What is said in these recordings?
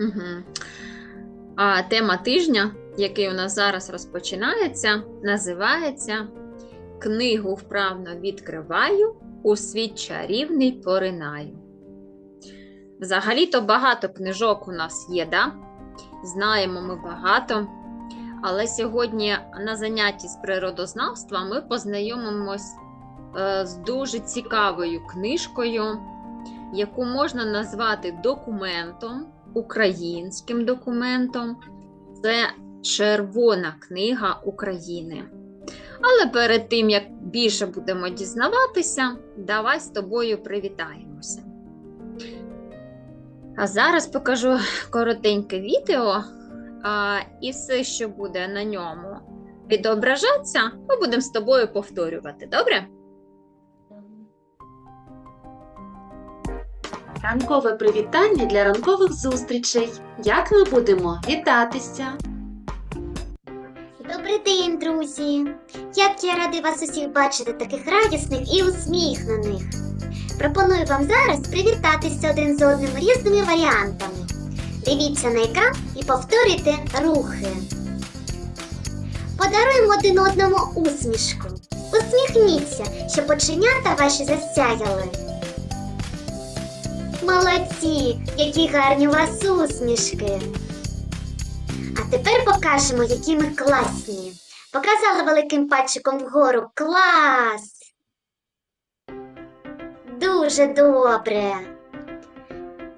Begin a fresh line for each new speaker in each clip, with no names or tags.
Угу. А тема тижня, який у нас зараз розпочинається, називається Книгу вправно відкриваю, у світ чарівний поринаю. Взагалі-то багато книжок у нас є, да? знаємо ми багато. Але сьогодні на занятті з природознавства ми познайомимось е, з дуже цікавою книжкою, яку можна назвати документом, українським документом. Це Червона книга України. Але перед тим, як більше будемо дізнаватися, давай з тобою привітаємося. А зараз покажу коротеньке відео, а, і все, що буде на ньому відображатися, ми будемо з тобою повторювати. Добре?
Ранкове привітання для ранкових зустрічей. Як ми будемо вітатися?
Добрий день, друзі! Як я радий вас усіх бачити таких радісних і усміхнених. Пропоную вам зараз привітатися один з одним різними варіантами. Дивіться на екран і повторюйте рухи. Подаруємо один одному усмішку. Усміхніться, щоб оченята ваші засяяли. Молодці, які гарні у вас усмішки! А тепер покажемо, які ми класні. Показали великим пальчиком вгору. Клас! Дуже добре.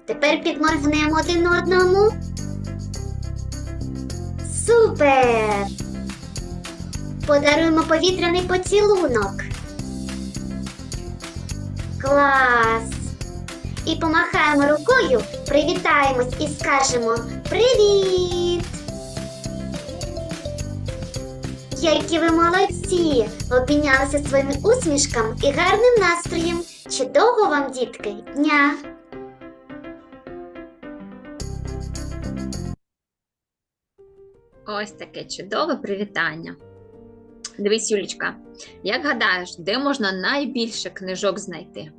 Тепер підморгнемо один одному. Супер! Подаруємо повітряний поцілунок. Клас! І помахаємо рукою, привітаємось і скажемо Привіт! Які ви молодці! Обмінялися своїми усмішками і гарним настроєм. Чудового вам, дітки, дня!
Ось таке чудове привітання. Дивись, Юлічка, як гадаєш, де можна найбільше книжок знайти?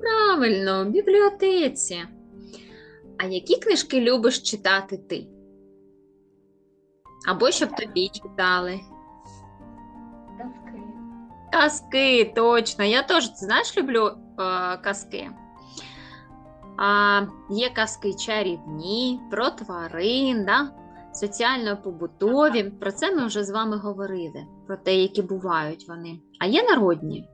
Правильно, в бібліотеці. А які книжки любиш читати ти? Або щоб тобі читали? Казки, точно. Я теж, ти знаєш, люблю е, казки. А, є казки чарівні, про тварин, да? соціально-побутові. Про це ми вже з вами говорили, про те, які бувають вони. А є народні.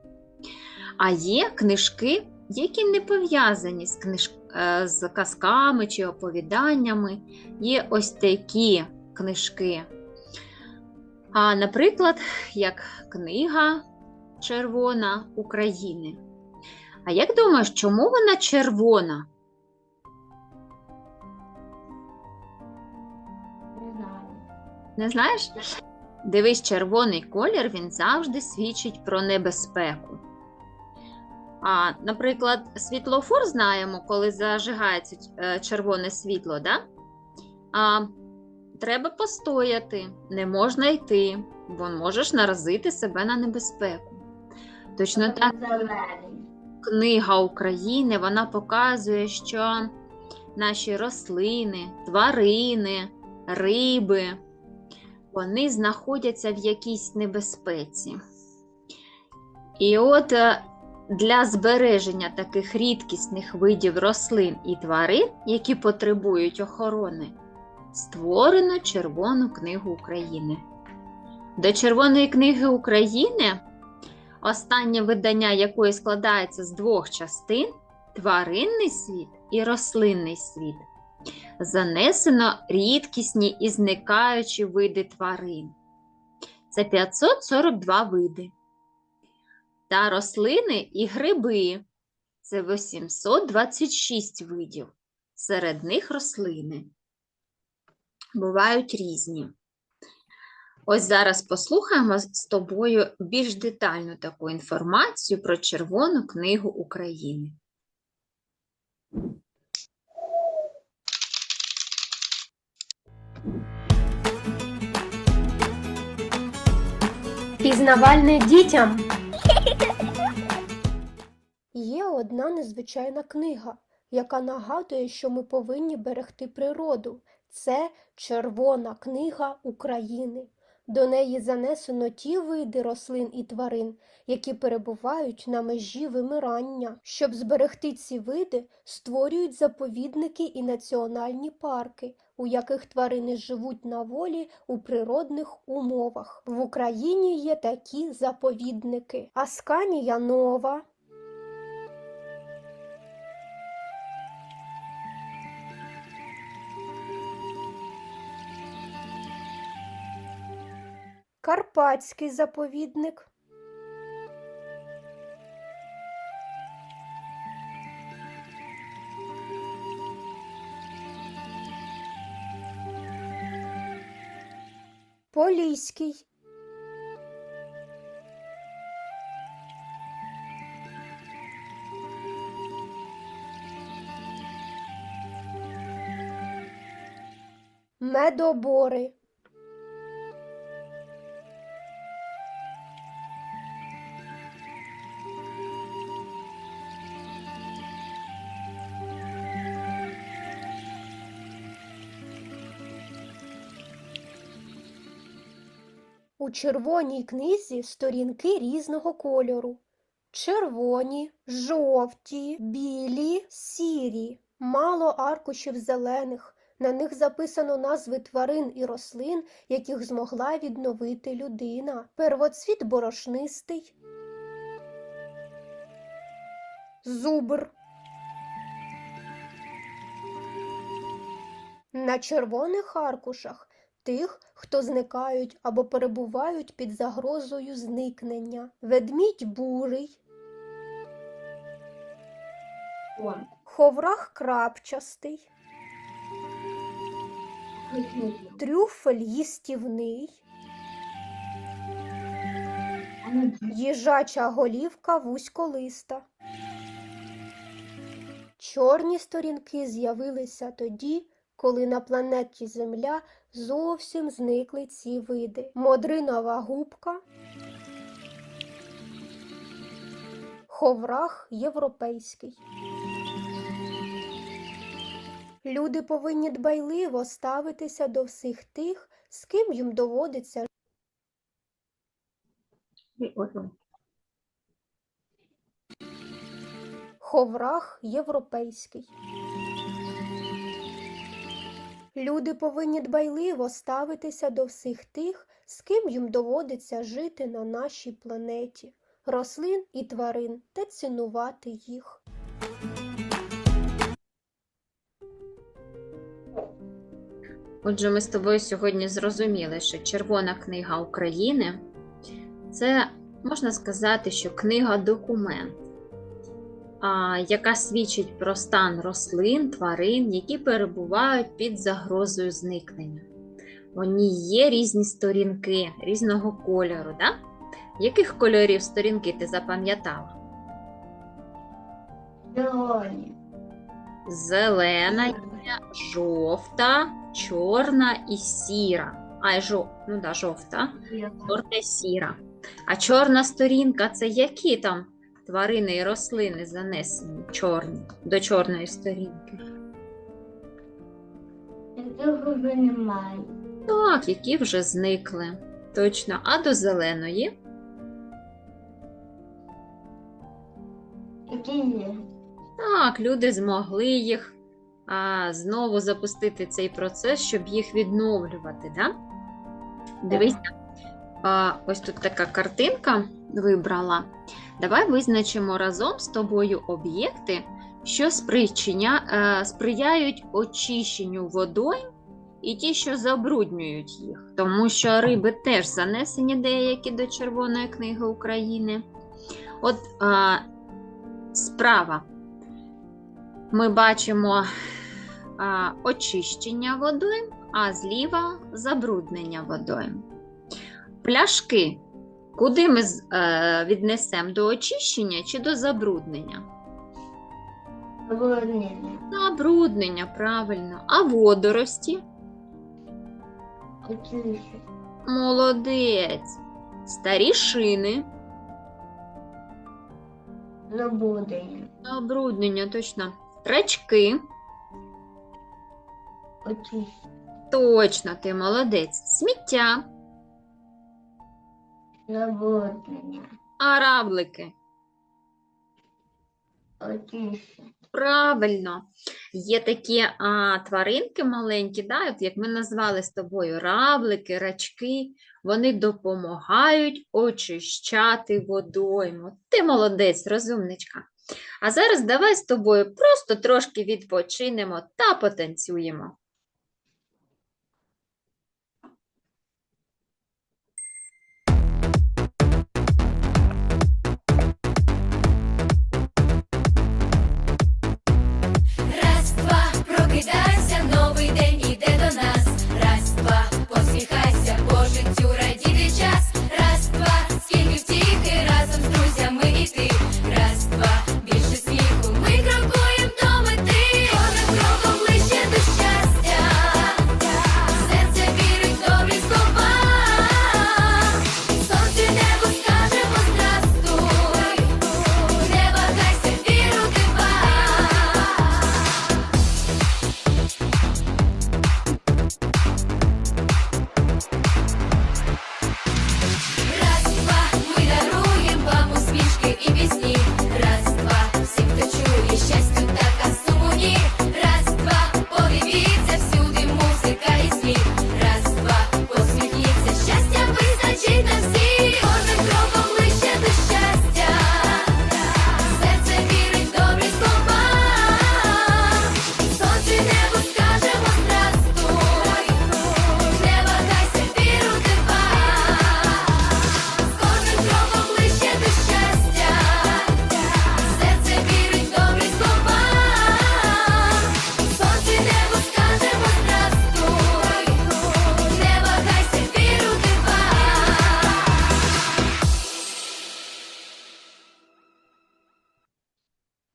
А є книжки, які не пов'язані з, книж... е, з казками чи оповіданнями. Є ось такі книжки. А, наприклад, як книга Червона України. А як думаєш, чому вона червона? Не знаєш? Дивись, червоний колір він завжди свідчить про небезпеку. А, наприклад, світлофор знаємо, коли зажигається е, червоне світло, да? а, треба постояти, не можна йти, бо можеш наразити себе на небезпеку. Точно так, книга України вона показує, що наші рослини, тварини, риби вони знаходяться в якійсь небезпеці. І от е, для збереження таких рідкісних видів рослин і тварин, які потребують охорони, створено Червону книгу України. До Червоної книги України, останнє видання якої складається з двох частин тваринний світ і рослинний світ. Занесено рідкісні і зникаючі види тварин. Це 542 види. Та рослини і гриби це 826 видів. Серед них рослини. Бувають різні. Ось зараз послухаємо з тобою більш детальну таку інформацію про Червону книгу України.
Пізнавальне дітям. Є одна незвичайна книга, яка нагадує, що ми повинні берегти природу. Це Червона книга України. До неї занесено ті види рослин і тварин, які перебувають на межі вимирання. Щоб зберегти ці види, створюють заповідники і національні парки, у яких тварини живуть на волі у природних умовах. В Україні є такі заповідники: Асканія Нова, Карпатський заповідник, Поліський, Медобори, У червоній книзі сторінки різного кольору. Червоні, жовті, білі, сірі, мало аркушів зелених. На них записано назви тварин і рослин, яких змогла відновити людина. Первоцвіт борошнистий, зубр. На червоних аркушах тих, хто зникають або перебувають під загрозою зникнення. Ведмідь бурий, ховрах крапчастий, трюфель їстівний, їжача голівка вузьколиста. Чорні сторінки з'явилися тоді, коли на планеті Земля зовсім зникли ці види. Модринова губка, ховрах європейський. Люди повинні дбайливо ставитися до всіх тих, з ким їм доводиться ховрах європейський. Люди повинні дбайливо ставитися до всіх тих, з ким їм доводиться жити на нашій планеті, рослин і тварин та цінувати їх.
Отже, ми з тобою сьогодні зрозуміли, що Червона книга України це можна сказати, що книга документ, яка свідчить про стан рослин, тварин, які перебувають під загрозою зникнення. У ній є різні сторінки різного кольору. Да? Яких кольорів сторінки ти запам'ятала?
Зелені.
Зелена, жовта, чорна і сіра. А, і жов... ну да, жовта, чорна і сіра. А чорна сторінка це які там тварини і рослини занесені чорні до чорної сторінки?
Цього вже немає.
Так, які вже зникли. Точно. А до зеленої?
Які є?
Так, люди змогли їх а, знову запустити цей процес, щоб їх відновлювати. Да? Дивися, а, ось тут така картинка вибрала. Давай визначимо разом з тобою об'єкти, що спричиня, е, сприяють очищенню водою і ті, що забруднюють їх. Тому що риби теж занесені деякі до Червоної книги України. От а, справа ми бачимо а, очищення водою, а зліва забруднення водою. Пляшки. Куди ми е, віднесемо до очищення чи до забруднення?
Забруднення.
Забруднення, правильно. А водорості?
Очищення.
Молодець. Старі шини.
Забруднення.
Забруднення, точно. Речки.
Очищення.
Точно, ти молодець. Сміття.
Забруднення.
А равлики? Правильно, є такі а, тваринки маленькі, да, от як ми назвали з тобою раблики, рачки, вони допомагають очищати водойму. Ти молодець, розумничка. А зараз давай з тобою просто трошки відпочинемо та потанцюємо.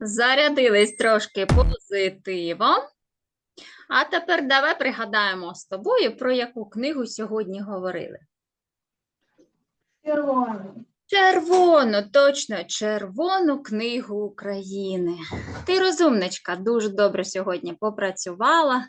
Зарядились трошки позитивом. А тепер давай пригадаємо з тобою, про яку книгу сьогодні говорили.
Червону.
Червону, точно, червону книгу України. Ти розумничка, дуже добре сьогодні попрацювала.